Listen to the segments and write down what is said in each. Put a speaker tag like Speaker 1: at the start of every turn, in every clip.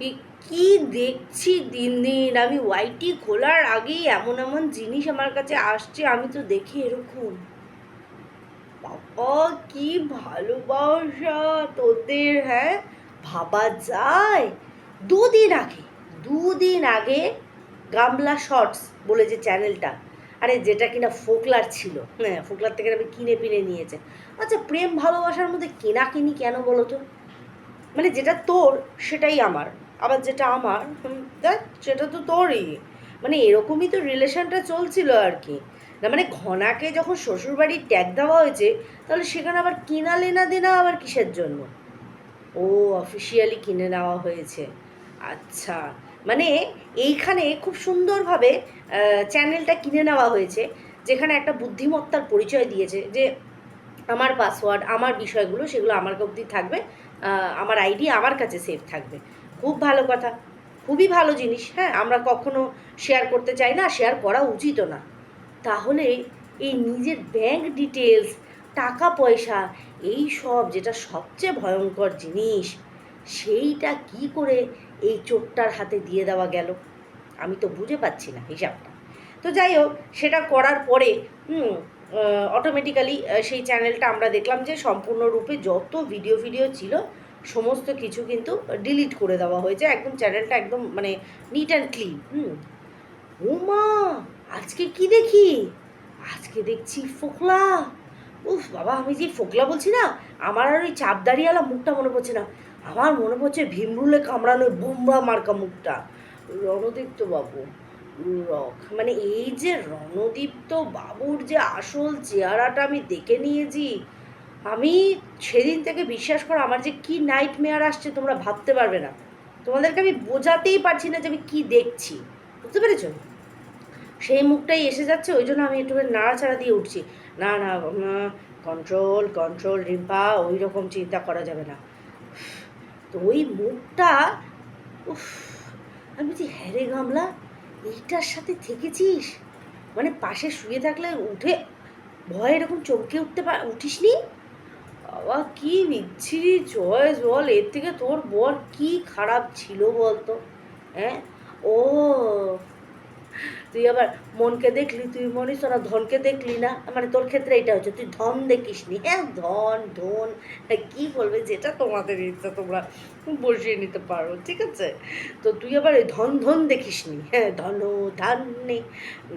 Speaker 1: কি- দেখছি দিন দিন? আমি ওয়াইটি খোলার আগেই এমন এমন জিনিস আমার কাছে আসছে, আমি তো দেখি এরকম। বাবা, কি ভালোবাসা তোদের হ্যাঁ? ভাবা যায়। দুদিন আগে দুদিন আগে গামলা শর্টস বলে যে চ্যানেলটা, আরে যেটা কিনা ফোকলার ছিল হ্যাঁ ফোকলার থেকে আমি কিনে পিনে নিয়েছে। আচ্ছা প্রেম ভালোবাসার মধ্যে কেনা কিনি কেন বলো তো মানে যেটা তোর, সেটাই আমার। আবার যেটা আমার দেখ, সেটা তো তোরই। মানে এরকমই তো রিলেশনটা চলছিল আর কি। না মানে ঘনাকে যখন শ্বশুরবাড়ির ট্যাগ দেওয়া হয়েছে, তাহলে সেখানে আবার কিনা লেনা দেনা আবার কিসের জন্য? ও অফিসিয়ালি কিনে নেওয়া হয়েছে। আচ্ছা। মানে এইখানে খুব সুন্দরভাবে চ্যানেলটা কিনে নেওয়া হয়েছে, যেখানে একটা বুদ্ধিমত্তার পরিচয় দিয়েছে যে আমার পাসওয়ার্ড আমার বিষয়গুলো, সেগুলো আমার অবধি থাকবে আমার আইডি আমার কাছে সেভ থাকবে। খুব ভালো কথা। খুবই ভালো জিনিস হ্যাঁ? আমরা কখনো শেয়ার করতে চাই না শেয়ার করা উচিতও না। তাহলে এই নিজের ব্যাংক ডিটেলস টাকা পয়সা, এই সব যেটা সবচেয়ে ভয়ঙ্কর জিনিস, সেইটা কি করে এই চোরটার হাতে দিয়ে দেওয়া গেল? আমি তো বুঝে পাচ্ছি না হিসাবটা। তো যাই হোক, সেটা করার পরে, হুম অটোমেটিক্যালি সেই চ্যানেলটা আমরা দেখলাম যে সম্পূর্ণরূপে যত ভিডিও ভিডিও ছিল সমস্ত কিছু কিন্তু ডিলিট করে দেওয়া হয়েছে। একদম চ্যানেলটা একদম মানে নিট অ্যান্ড ক্লিন হুম। ও মা, আজকে কি দেখি? আজকে দেখছি ফোকলা। উফ বাবা, আমি যে ফোকলা বলছি না, আমার আর ওই চাপদারিওয়ালা মুখটা মনে পড়ছে না। আমার মনে পড়ছে ভীমরুলে কামড়ানো বোম্বা মার্কা মুখটা। রণদীপ্ত বাবু, রক। মানে এই যে রণদীপ্ত বাবুর যে আসল চেহারাটা আমি দেখে নিয়েছি আমি সেদিন থেকে বিশ্বাস করো, আমার যে কি নাইট মেয়ার আসছে তোমরা ভাবতে পারবে না। তোমাদেরকে আমি বোঝাতেই পারছি না যে আমি কি দেখছি। বুঝতে পেরেছ? সেই মুখটাই এসে যাচ্ছে, ওই জন্য আমি একটু নাড়াচাড়া দিয়ে উঠছি। না না কন্ট্রোল কন্ট্রোল রিম্পা ওই রকম চিন্তা করা যাবে না। তো ওই মুখটা, উফ, আমি বলছি হ্যাঁ রে গামলা, এইটার সাথে থেকেছিস? মানে পাশে শুয়ে থাকলে উঠে ভয় এরকম চমকে উঠতে পা উঠিস নি বাবা, কি বিচ্ছিরি চয়েস বল? এর থেকে তোর বর কি খারাপ ছিল বলতো? হ্যাঁ? ও তুই আবার মনকে দেখলি তুই মনিস না ধনকে দেখলি না? মানে তোর ক্ষেত্রে এটা হচ্ছে তুই ধন দেখিস নি হ্যাঁ ধন ধন। হ্যাঁ, কি বলবে? যেটা তোমাদের ইচ্ছা তোমরা বসিয়ে নিতে পারো ঠিক আছে? তো তুই আবার এই ধন ধন দেখিস নি হ্যাঁ ধন ধান্যে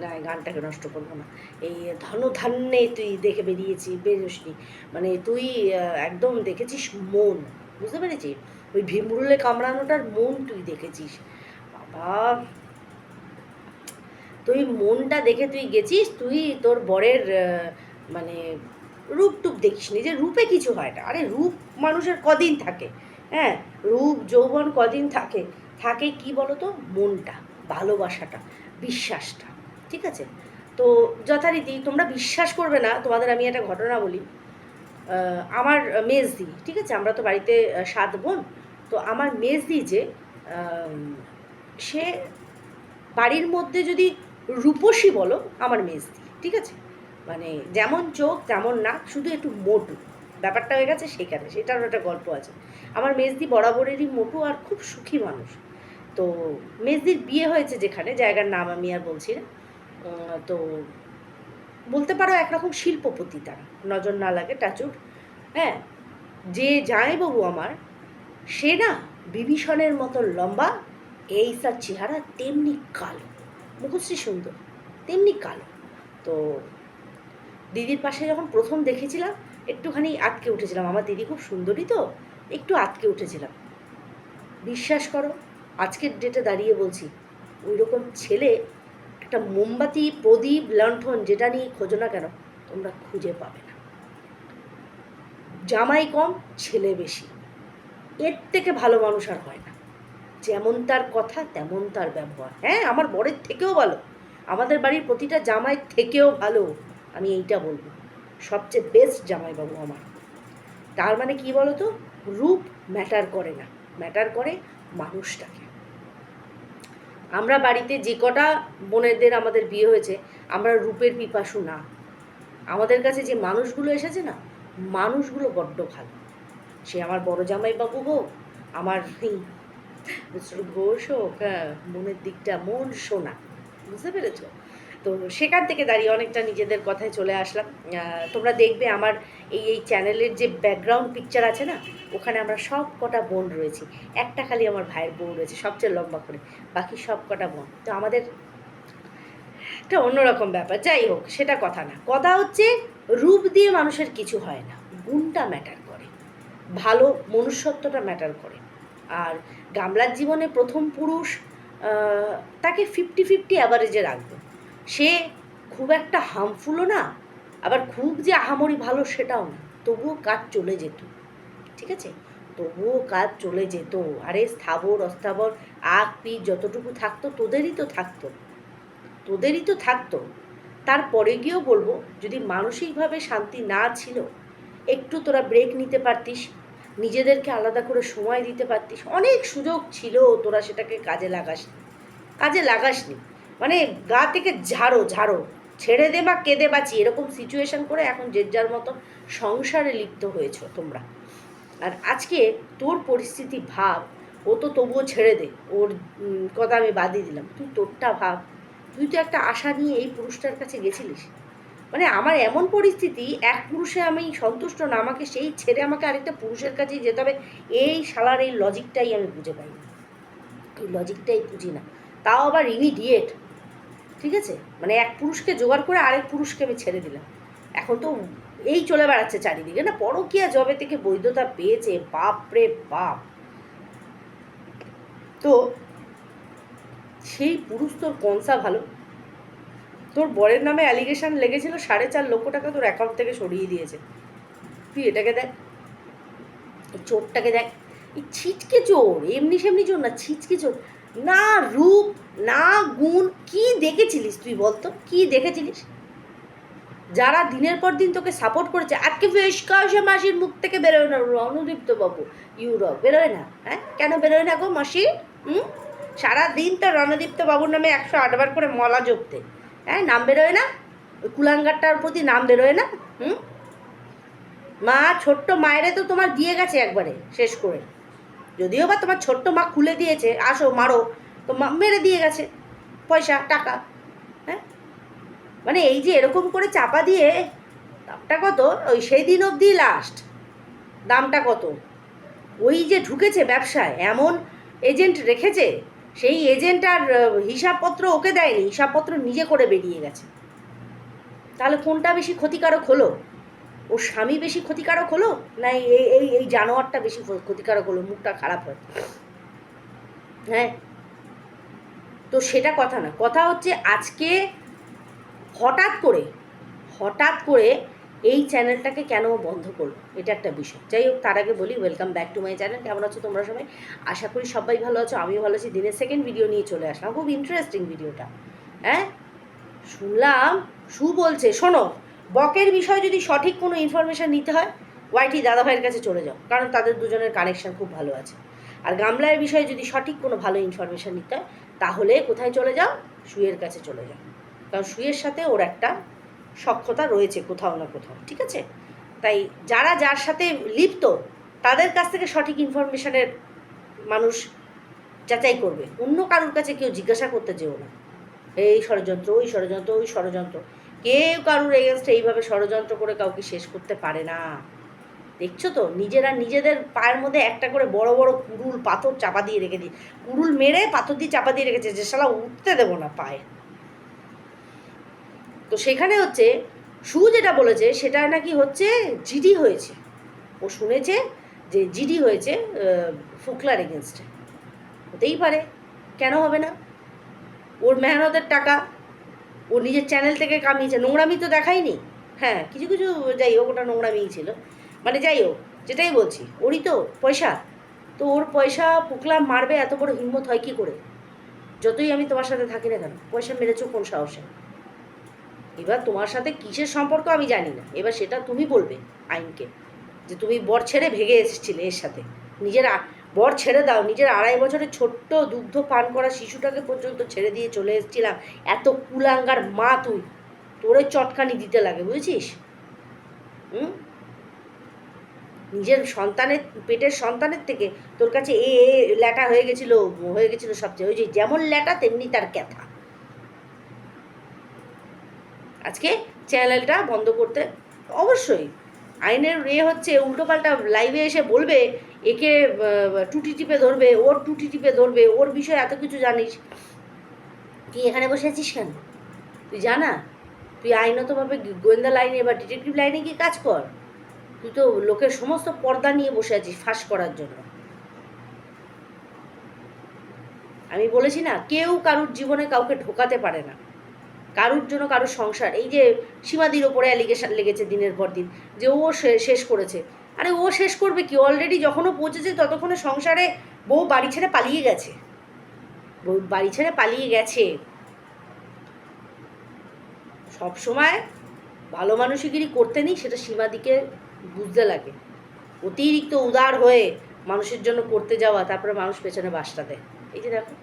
Speaker 1: না গানটাকে নষ্ট করব না। এই ধন ধান্যে তুই দেখে বেরিয়েছি বেরোসনি। মানে তুই একদম দেখেছিস মন। বুঝতে পেরেছিস? ওই ভীমরুলে কামড়ানোটার মন তুই দেখেছিস। বাবা! তুই মনটা দেখে তুই গেছিস, তুই তোর বরের মানে রূপ টুপ দেখিস নি, যে রূপে কিছু হয় না। আরে রূপ মানুষের কদিন থাকে হ্যাঁ? রূপ, যৌবন কদিন থাকে থাকে কি বলতো? মনটা, ভালোবাসাটা, বিশ্বাসটা, ঠিক আছে? তো যথারীতি তোমরা বিশ্বাস করবে না, তোমাদের আমি একটা ঘটনা বলি। আমার মেজদি, ঠিক আছে? আমরা তো বাড়িতে সাত বোন, তো আমার মেজদি যে সে বাড়ির মধ্যে যদি রূপসী বলো, আমার মেজদি ঠিক আছে? মানে যেমন চোখ, তেমন নাক, শুধু একটু মোটু। ব্যাপারটা হয়ে গেছে সেখানে, সেটারও একটা গল্প আছে। আমার মেজদি বরাবরেরই মোটু আর খুব সুখী মানুষ। তো মেজদির বিয়ে হয়েছে যেখানে, জায়গার নাম আমি আর বলছি না। তো বলতে পারো একরকম শিল্পপতি তারা। নজর না লাগে, টাচুর। হ্যাঁ যে জামাইবাবু আমার, সে না বিভীষণের মতো লম্বা, এই তার চেহারা তেমনি কালো। মুখশ্রী সুন্দর, তেমনি কালো। তো দিদির পাশে যখন প্রথম দেখেছিলাম, একটুখানি আটকে উঠেছিলাম। আমার দিদি খুব সুন্দরী তো, একটু আটকে উঠেছিলাম। বিশ্বাস করো, আজকের ডেটে দাঁড়িয়ে বলছি ওই রকম ছেলে, একটা মোমবাতি, প্রদীপ, লণ্ঠন, যেটা নিয়ে খোঁজো না কেন, তোমরা খুঁজে পাবে না। জামাই কম, ছেলে বেশি। এর থেকে ভালো মানুষ আর হয় না। যেমন তার কথা, তেমন তার ব্যবহার। হ্যাঁ আমার বরের থেকেও ভালো। আমাদের বাড়ির প্রতিটা জামাই থেকেও ভালো, আমি এইটা বলব। সবচেয়ে বেস্ট জামাইবাবু আমার। তার মানে কি বলো তো রূপ ম্যাটার করে না। ম্যাটার করে মানুষটাকে। আমরা বাড়িতে যে কটা বোনেদের আমাদের বিয়ে হয়েছে, আমরা রূপের পিপাসু না। আমাদের কাছে যে মানুষগুলো এসেছে না, মানুষগুলো বড্ড ভালো। সে আমার বড় জামাইবাবু হোক, আমার মিস্টার ঘোষ হোক মনের দিকটা, মন শোনা বুঝতে পেরেছ? তো সেখান থেকে দাঁড়িয়ে অনেকটা নিজেদের কথায় চলে আসলাম। তোমরা দেখবে আমার এই এই চ্যানেলের যে ব্যাকগ্রাউন্ড পিকচার আছে না, ওখানে আমরা সব কটা বোন রয়েছি। একটা খালি আমার ভাইয়ের বোন রয়েছে, সবচেয়ে লম্বা করে, বাকি সব কটা বোন। তো আমাদের একটা অন্যরকম ব্যাপার। যাই হোক, সেটা কথা না। কথা হচ্ছে, রূপ দিয়ে মানুষের কিছু হয় না। গুণটা ম্যাটার করে। ভালো মনুষ্যত্বটা ম্যাটার করে। আর গামলার জীবনে প্রথম পুরুষ তাকে ফিফটি ফিফটি অ্যাভারেজে রাখব। সে খুব একটা হার্মফুলও না, আবার খুব যে আহামরি ভালো সেটাও না। তবুও কাজ চলে যেত, ঠিক আছে? তবুও কাজ চলে যেত। আরে স্থাবর, অস্থাবর, আগ, পিঠ যতটুকু থাকতো, তোদেরই তো থাকতো। তোদেরই তো থাকতো। তারপরে গিয়েও বলব, যদি মানসিকভাবে শান্তি না ছিল, একটু তোরা ব্রেক নিতে পারতিস নিজেদেরকে আলাদা করে সময় দিতে পারতিস। অনেক সুযোগ ছিল তোরা সেটাকে কাজে লাগাসনি কাজে লাগাসনি। মানে গা থেকে ঝাড়ো ঝাড়ো। ছেড়ে দে বা কেঁদে বাঁচি, এরকম সিচুয়েশন করে এখন যে যার মতো সংসারে লিপ্ত হয়েছো তোমরা। আর আজকে তোর পরিস্থিতি ভাব, ও তো তবুও ছেড়ে দে। ওর কথা আমি বাদই দিলাম। তুই তোরটা ভাব, তুই তো একটা আশা নিয়ে এই পুরুষটার কাছে গেছিলিস। মানে আমার এমন পরিস্থিতি, এক পুরুষে আমি সন্তুষ্ট না, আমাকে সেই ছেড়ে আমাকে আরেকটা পুরুষের কাছেই যেতে হবে, এই শালার এই লজিকটাই আমি বুঝে পাই না। এই লজিকটাই বুঝি না। তাও আবার ইমিডিয়েট ঠিক আছে? মানে এক পুরুষকে জোগাড় করে আরেক পুরুষকে আমি ছেড়ে দিলাম। এখন তো এই চলে বেড়াচ্ছে চারিদিকে, না পরকিয়া জবে থেকে বৈধতা পেয়েছে বাপ রে বাপ। তো সেই পুরুষ তোর কনসা ভালো? তোর বরের নামে অ্যালিগেশন লেগেছিল, সাড়ে চার লক্ষ টাকা তোর অ্যাকাউন্ট থেকে সরিয়ে দিয়েছে। তুই এটাকে দেখ। চোরটাকে দেখ। এই ছিটকে চোর, এমনি সেমনি চোর না, ছিটকে চোর। না রূপ, না গুণ, কি দেখেছিলিস তুই বলতো কি দেখেছিলিস? যারা দিনের পর দিন তোকে সাপোর্ট করেছে, আজকে বেশ কাশে মাসির মুখ থেকে বেরোয় না রণদীপ্ত বাবু ইউরোপ বেরোয় না হ্যাঁ? কেন বেরোয় না গো মাসি? হুম? সারাদিন তো রণদীপ্ত বাবুর নামে একশো আটবার করে মলা জপতে। হ্যাঁ নাম বেরোয় না? ওই কুলাঙ্গারটার প্রতি নাম বেরোয় না? হুম? মা, ছোট্ট মায়েরে তো তোমার দিয়ে গেছে একবারে, শেষ করে। যদিও বা তোমার ছোট্ট মা খুলে দিয়েছে, আসো, মারো, তো মা মেরে দিয়ে গেছে, পয়সা, টাকা হ্যাঁ? মানে এই যে এরকম করে চাপা দিয়ে দামটা কত? ওই সেই দিন অবধি লাস্ট দামটা কত? ওই যে ঢুকেছে ব্যবসায়, এমন এজেন্ট রেখেছে সেই এজেন্ট আর হিসাবপত্র ওকে দেয়নি, হিসাবপত্র নিজে করে বেরিয়ে গেছে। তাহলে কোনটা বেশি ক্ষতিকারক হলো? ওর স্বামী বেশি ক্ষতিকারক হলো? না এই এই এই জানোয়ারটা বেশি ক্ষতিকারক হলো? মুখটা খারাপ হয়। হ্যাঁ? তো সেটা কথা না। কথা হচ্ছে আজকে হঠাৎ করে হঠাৎ করে এই চ্যানেলটাকে কেন বন্ধ করল? এটা একটা বিষয়। যাই হোক, তার আগে বলি welcome back to my channel কেমন আছো তোমরা সবাই? আশা করি সবাই ভালো আছো, আমিও ভালো আছি। দিনের সেকেন্ড ভিডিও নিয়ে চলে আসলাম। খুব ইন্টারেস্টিং ভিডিওটা হ্যাঁ? শুনলাম, সু বলছে, শোনো, বকের বিষয়ে যদি সঠিক কোনো ইনফরমেশান নিতে হয় ওয়াইটি দাদাভাইয়ের কাছে চলে যাও। কারণ তাদের দুজনের কানেকশান খুব ভালো আছে। আর গামলার বিষয়ে যদি সঠিক কোনো ভালো ইনফরমেশান নিতে হয়, তাহলে কোথায় চলে যাও? সুয়ের কাছে চলে যাও। কারণ সুয়ের সাথে ওর একটা সক্ষতা রয়েছে কোথাও না কোথাও, ঠিক আছে? তাই যারা যার সাথে লিপ্ত, তাদের কাছ থেকে সঠিক ইনফরমেশনের মানুষ যাচাই করবে। অন্য কারোর কাছে কেউ জিজ্ঞাসা করতে যেও না। এই ষড়যন্ত্র, ওই ষড়যন্ত্র ওই ষড়যন্ত্র। কেউ কারোর এগেনস্টে এইভাবে ষড়যন্ত্র করে কাউকে শেষ করতে পারে না। দেখছ তো? নিজেরা নিজেদের পায়ের মধ্যে একটা করে বড় বড় কুড়ুল, পাথর চাপা দিয়ে রেখে দিই কুড়ুল মেরে পাথর দিয়ে চাপা দিয়ে রেখেছে যে শালা উঠতে দেবো না পায়ে। তো সেখানে হচ্ছে সু যেটা বলেছে সেটা নাকি হচ্ছে জিডি হয়েছে। ও শুনেছে যে জিডি হয়েছে ফুকলার এগেনস্টে হতেই পারে, কেন হবে না? ওর মেহনতের টাকা, ও নিজের চ্যানেল থেকে কামিয়েছে। নোংরামি তো দেখায়নি। হ্যাঁ কিছু কিছু যাই হোক, ওটা নোংরামিই ছিল। মানে যাই হোক, যেটাই বলছি, ওরই তো পয়সা। তো ওর পয়সা পুকলা মারবে, এত বড় হিম্মত হয় কি করে? যতই আমি তোমার সাথে থাকি না কেন, পয়সা মেরেছো কোন সাহসে? এবার তোমার সাথে কিসের সম্পর্ক আমি জানি না। এবার সেটা তুমি বলবে আইনকে যে তুমি বর ছেড়ে ভেগে এসেছিলে এর সাথে। নিজের বর ছেড়ে দাও, নিজের আড়াই বছরের ছোট্ট দুগ্ধ পান করা শিশুটাকে পর্যন্ত ছেড়ে দিয়ে চলে এসেছিলাম। এত কুলাঙ্গার মা তুই, তোরে চটকানি দিতে লাগে, বুঝেছিস? হুম? নিজের সন্তানের, পেটের সন্তানের থেকে তোর কাছে এ ল্যাটা হয়ে গেছিল হয়ে গেছিল সবচেয়ে। ওই যে যেমন ল্যাটা, তেমনি তার ক্যাথা আজকে চ্যানেলটা বন্ধ করতে। অবশ্যই। আইনের এ হচ্ছে, উল্টোপাল্টা লাইভে এসে বলবে, একে টুটি টিপে ধরবে, ওর টুটি টিপে ধরবে, ওর বিষয়ে এত কিছু জানিস। তুই এখানে বসে আছিস কেন? তুই জানা? তুই আইনতভাবে গোয়েন্দা লাইনে বা ডিটেকটিভ লাইনে গিয়ে কাজ কর। তুই তো লোকের সমস্ত পর্দা নিয়ে বসে আছিস ফাঁস করার জন্য। আমি বলেছি না, কেউ কারুর জীবনে কাউকে ঢোকাতে পারে না। কারুর জন্য কারুর সংসার, এই যে সীমাদির ওপরে অ্যালিগেশন লেগেছে দিনের পর দিন, যে ও শেষ করেছে। আরে ও শেষ করবে কি? অলরেডি যখনও পৌঁছেছে ততক্ষণে সংসারে বউ বাড়ি ছেড়ে পালিয়ে গেছে। বউ বাড়ি ছেড়ে পালিয়ে গেছে। সব সময় ভালো মানুষিগিরি করতে নেই, সেটা সীমাদিকে বুঝতে লাগে। অতিরিক্ত উদার হয়ে মানুষের জন্য করতে যাওয়া, তারপরে মানুষ পেছনে বাসটা দেয়। এই যে দেখো।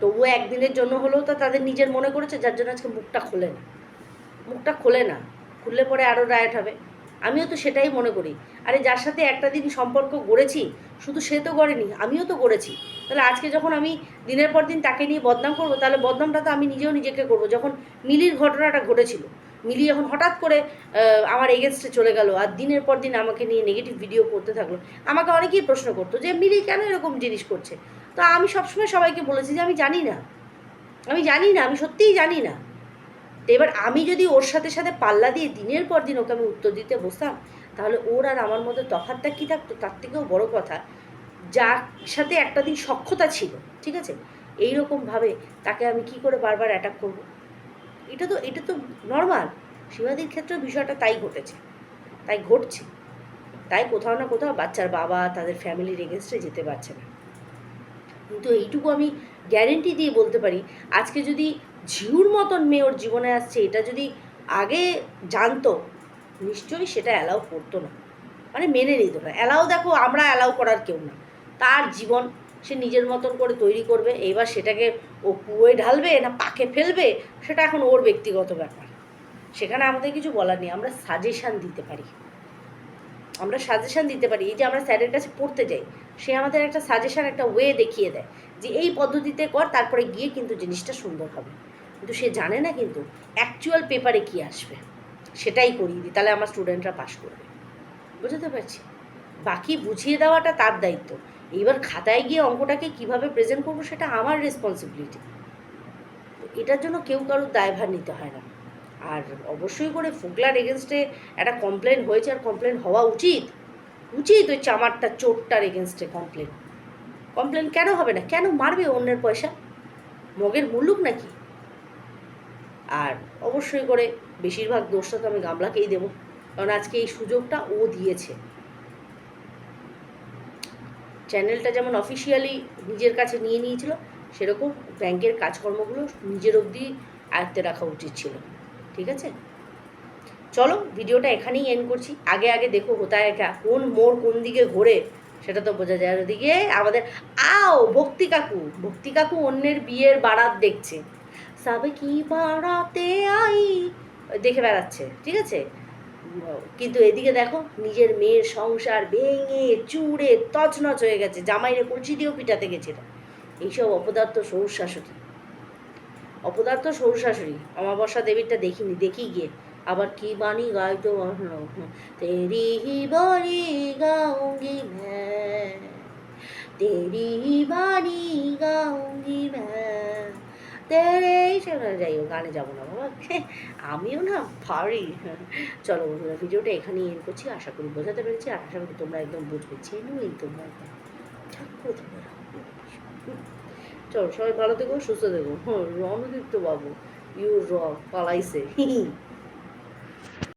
Speaker 1: তবুও একদিনের জন্য হলেও তো তাদের নিজের মনে করেছে, যার জন্য আজকে মুখটা খোলে না। মুখটা খোলে না। খুললে পরে আরও রায়ট হবে। আমিও তো সেটাই মনে করি। আরে যার সাথে একটা দিন সম্পর্ক গড়েছি, শুধু সে তো গড়েনি, আমিও তো গড়েছি। তাহলে আজকে যখন আমি দিনের পর দিন তাকে নিয়ে বদনাম করব, তাহলে বদনামটা তো আমি নিজেও নিজেকে করব। যখন মিলির ঘটনাটা ঘটেছিল, মিলি যখন হঠাৎ করে আমার এগেনস্টে চলে গেল আর দিনের পর দিন আমাকে নিয়ে নেগেটিভ ভিডিও করতে থাকল। আমাকে অনেকেই প্রশ্ন করতো যে, মিলি কেন এরকম জিনিস করছে? তো আমি সবসময় সবাইকে বলেছি যে আমি জানি না। আমি জানি না, আমি সত্যিই জানি না। তো এবার আমি যদি ওর সাথে সাথে পাল্লা দিয়ে দিনের পর দিন ওকে আমি উত্তর দিতে বসতাম, তাহলে ওর আর আমার মধ্যে তফাৎটা কী থাকতো তার থেকেও বড় কথা, যার সাথে একটা দিন সক্ষতা ছিল, ঠিক আছে? এই রকমভাবে তাকে আমি কি করে বারবার অ্যাটাক করব? এটা তো এটা তো নর্মাল সীমাদির ক্ষেত্রে বিষয়টা তাই ঘটেছে, তাই ঘটছে। তাই কোথাও না কোথাও বাচ্চার বাবা, তাদের ফ্যামিলির এগেনস্টে যেতে পারছে না। কিন্তু এইটুকু আমি গ্যারেন্টি দিয়ে বলতে পারি, আজকে যদি ঝিউর মতন মেয়ে ওর জীবনে আসছে, এটা যদি আগে জানতো, নিশ্চয়ই সেটা অ্যালাউ করতো না। মানে মেনে নিত না। অ্যালাউ দেখো, আমরা অ্যালাউ করার কেউ না। তার জীবন সে নিজের মতন করে তৈরি করবে, এবার সেটাকে ও কুয়োয় ঢালবে না পাকে ফেলবে, সেটা এখন ওর ব্যক্তিগত ব্যাপার। সেখানে আমাদের কিছু বলার নেই, আমরা সাজেশান দিতে পারি। আমরা সাজেশান দিতে পারি, এই যে আমরা স্যারের কাছে পড়তে যাই সে আমাদের একটা সাজেশান একটা ওয়ে দেখিয়ে দেয় যে এই পদ্ধতিতে কর, তারপরে গিয়ে কিন্তু জিনিসটা সুন্দর হবে। কিন্তু সে জানে না কিন্তু অ্যাকচুয়াল পেপারে কি আসবে। সেটাই করিয়ে দিই, তাহলে আমার স্টুডেন্টরা পাশ করবে। বুঝতে পারছি? বাকি বুঝিয়ে দেওয়াটা তার দায়িত্ব। এইবার খাতায় গিয়ে অঙ্কটাকে কীভাবে প্রেজেন্ট করব সেটা আমার রেসপন্সিবিলিটি এটার জন্য কেউ কারোর দায়ভার নিতে হয় না। আর অবশ্যই করে ফুকলার এগেনস্টে একটা কমপ্লেন হয়েছে আর কমপ্লেন হওয়া উচিত। উচিত ওই চামারটা চোরটার এগেনস্টে কমপ্লেন কমপ্লেন কেন হবে না? কেন মারবে অন্যের পয়সা? মগের মুল্লুক নাকি? আর অবশ্যই করে বেশিরভাগ দোষটা তো আমি গামলাকেই দেবো, কারণ আজকে এই সুযোগটা ও দিয়েছে। চ্যানেলটা যেমন অফিসিয়ালি নিজের কাছে নিয়ে নিয়েছিল, সেরকম ব্যাংকের কাজকর্মগুলো নিজের অবধি আয়ত্তে রাখা উচিত ছিল। ঠিক আছে? চলো ভিডিওটা এখানেই এন্ড করছি। আগে আগে দেখো কোথায় একা কোন মোড় কোন দিকে ঘোরে, সেটা তো বোঝা যায়। ওদিকে আমাদের, আও, ভক্তি কাকু। ভক্তি কাকু অন্যের বিয়ের বারাত দেখছে। সাবে কি বাড়াতে আই? দেখে বেড়াচ্ছে, ঠিক আছে? কিন্তু এদিকে দেখো, নিজের মেয়ের সংসার ভেঙে, চুড়ে, তছনছ হয়ে গেছে। জামাইরে কলচি দিয়েও পিটাতে গেছিল এইসব অপদার্থ শ্বশুর শাশুড়ি। অপদার্থ শ্বশুর শাশুড়ি। অমাবস্যা দেবীরটা দেখিনি, দেখি গিয়ে। আবার কি বাণী গাইতো? তেরি বাণী গাউঙ্গি তেরি বাণী গাউঙ্গি তেরে শোনা যাই হোক, গানে যাব না বাবা। আমিও না পারি। চলো বন্ধুরা, ভিডিওটা এখানেই এন্ড করছি। আশা করি বোঝাতে পেরেছি। আর আশা করি তোমরা একদম বুঝবে। চেনুই তোমরা ঠাকুর চলো, সবাই ভালো থেকো, সুস্থ থেকো। হ্যাঁ রণদীপ্ত বাবু ইউ র পালাইছে।